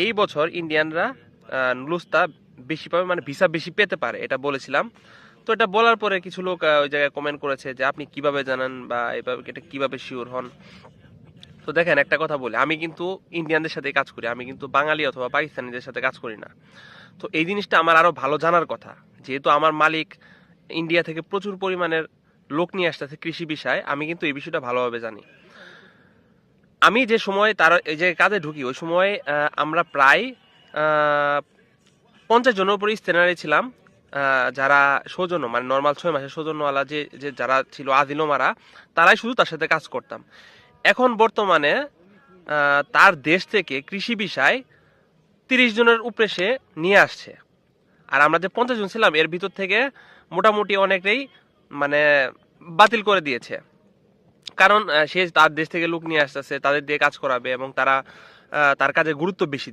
এই বছর ইন্ডিয়ানরা নুলুস্তা বেশি পাবে মানে ভিসা বেশি পেতে পারে, এটা বলেছিলাম। তো এটা বলার পরে কিছু লোক ওই জায়গায় কমেন্ট করেছে যে আপনি কীভাবে জানান বা এভাবে এটা কীভাবে শিওর হন। তো দেখেন, একটা কথা বলি, আমি কিন্তু ইন্ডিয়ানদের সাথে কাজ করি, আমি কিন্তু বাঙালি অথবা পাকিস্তানিদের সাথে কাজ করি না। তো এই জিনিসটা আমার আরও ভালো জানার কথা, যেহেতু আমার মালিক ইন্ডিয়া থেকে প্রচুর পরিমাণের লোক নিয়ে আসতেছে কৃষি বিষয়ে, আমি কিন্তু এই বিষয়টা ভালোভাবে জানি। আমি যে সময় তার এই যে কাজে ঢুকি, ওই সময় আমরা প্রায় পঞ্চাশ জনের উপরে স্টেনারে ছিলাম। যারা সৌজন্য মানে নর্মাল ছয় মাসের সৌজন্যওয়ালা যে যে যারা ছিল আদিলমারা তারাই শুধু তার সাথে কাজ করতাম। এখন বর্তমানে তার দেশ থেকে কৃষি বিষয় তিরিশ জনের উপরে সে নিয়ে আসছে। আর আমরা যে পঞ্চাশ জন ছিলাম, এর ভিতর থেকে মোটামুটি অনেকেই মানে বাতিল করে দিয়েছে। কারণ সে তার দেশ থেকে লোক নিয়ে আসতেছে, তাদের দিয়ে কাজ করাবে এবং তারা তার কাজে গুরুত্ব বেশি।